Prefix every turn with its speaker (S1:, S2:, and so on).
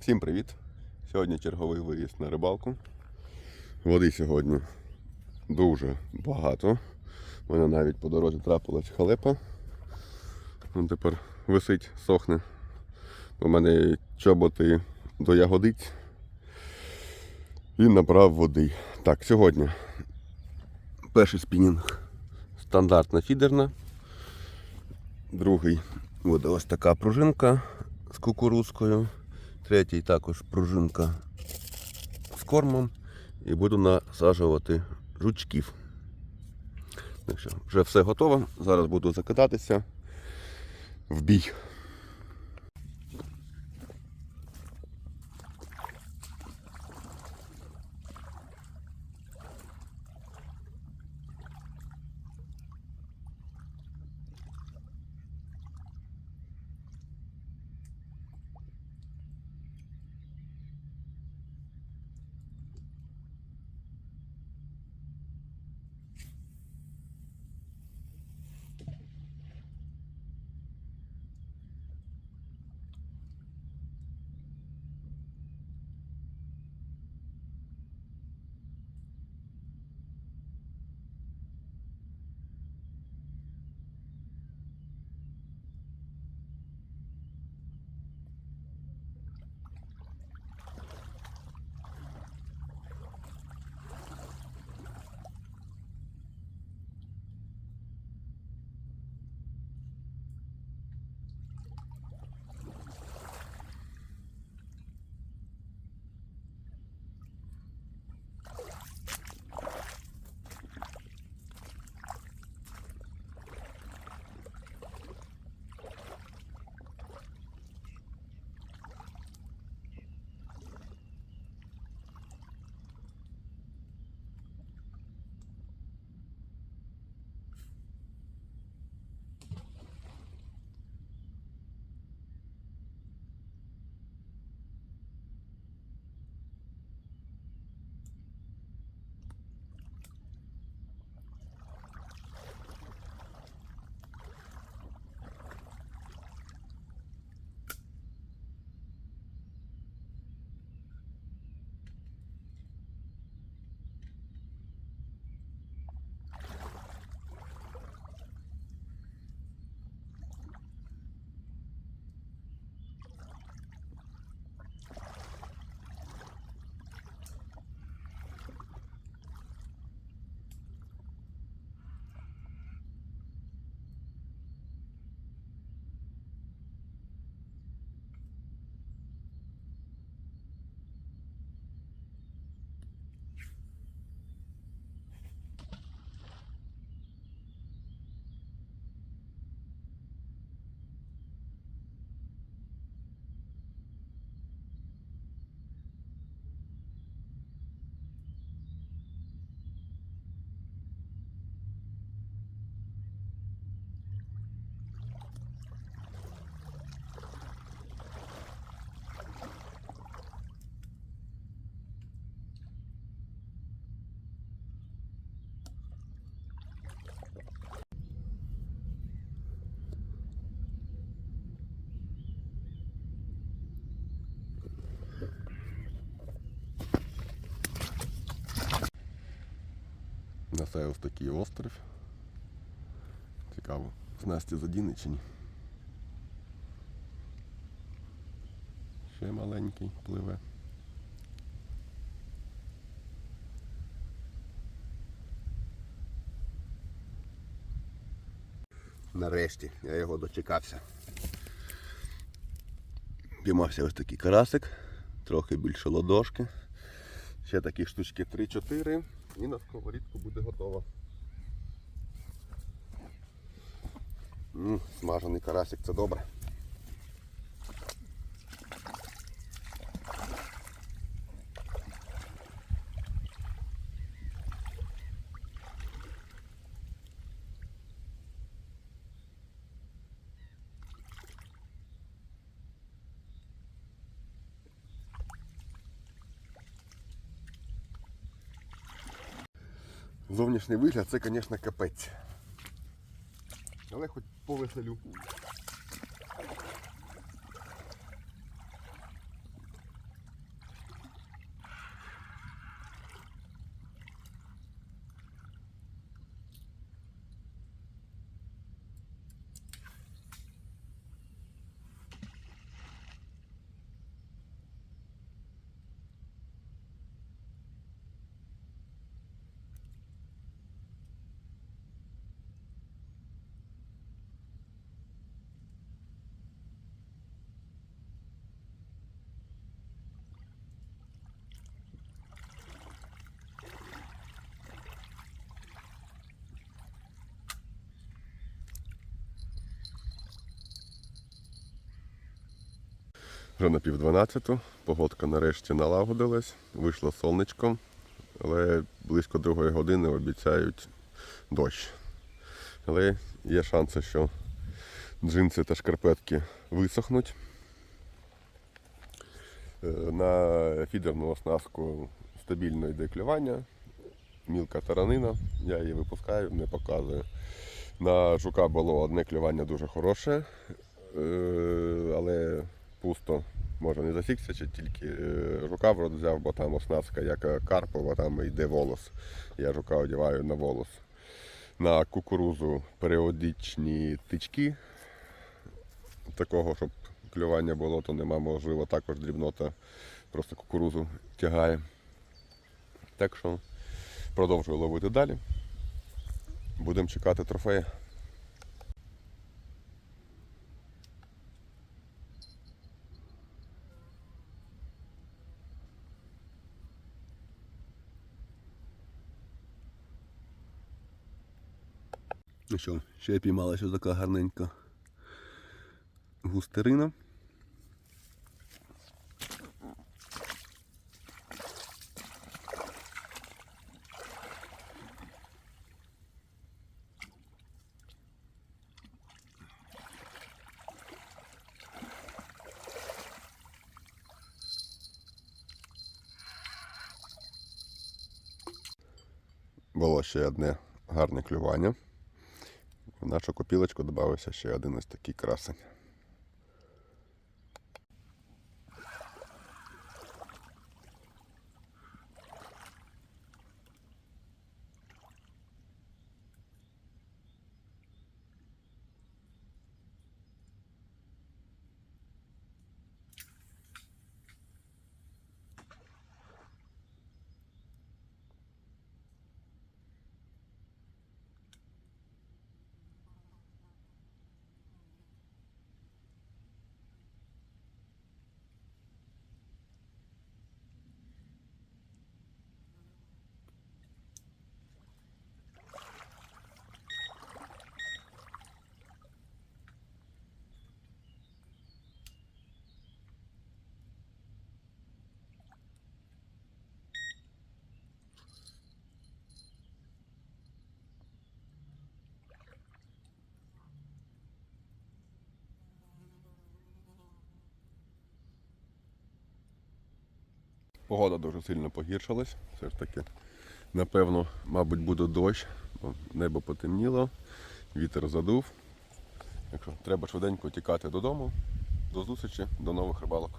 S1: Всім привіт! Сьогодні черговий виїзд на рибалку. Води сьогодні дуже багато. У мене навіть по дорозі трапилась халепа. Він тепер висить, сохне. У мене чоботи до ягодиць. І набрав води. Так, сьогодні перший спінінг стандартна фідерна. Другий буде ось така пружинка з кукурузкою. Третій також пружинка з кормом. І буду насаджувати жучків. Так що, вже все готово. Зараз буду закидатися в бій. На це ось такий острів. Цікаво, снасті задіни чи ні. Ще маленький пливе. Нарешті я його дочекався. Піймався ось такий карасик, трохи більше ладошки. Ще такі штучки 3-4 і на сковорідку буде готова. Смажений карасик це добре. Зовнішній вигляд це, звісно, капець. Але хоч повеселю. Вже на пів дванадцяту. Погодка нарешті налагодилась, вийшло сонечко, але близько другої години обіцяють дощ. Але є шанси, що джинси та шкарпетки висохнуть. Е, На фідерну оснастку стабільно йде клювання, мілка таранина, я її випускаю, не показую. На жука було одне клювання дуже хороше, е, але пусто. Може не засікся, чи тільки е, жука в рот взяв, бо там оснастка як е, карпова, там йде волос. Я жука одягаю на волос. На кукурузу періодичні тички. Такого, щоб клювання було, то нема, можливо, також дрібнота просто кукурузу тягає. Так що продовжую ловити далі. Будемо чекати трофеї. Ну що, ще піймалася така гарненька густерина. Було ще одне гарне клювання. В нашу копілочку додався ще один ось такий красень. Погода дуже сильно погіршилась. Все ж таки, напевно, мабуть, буде дощ, бо небо потемніло, вітер задув. Якщо треба швиденько тікати додому. До зустрічі, до нових рибалок.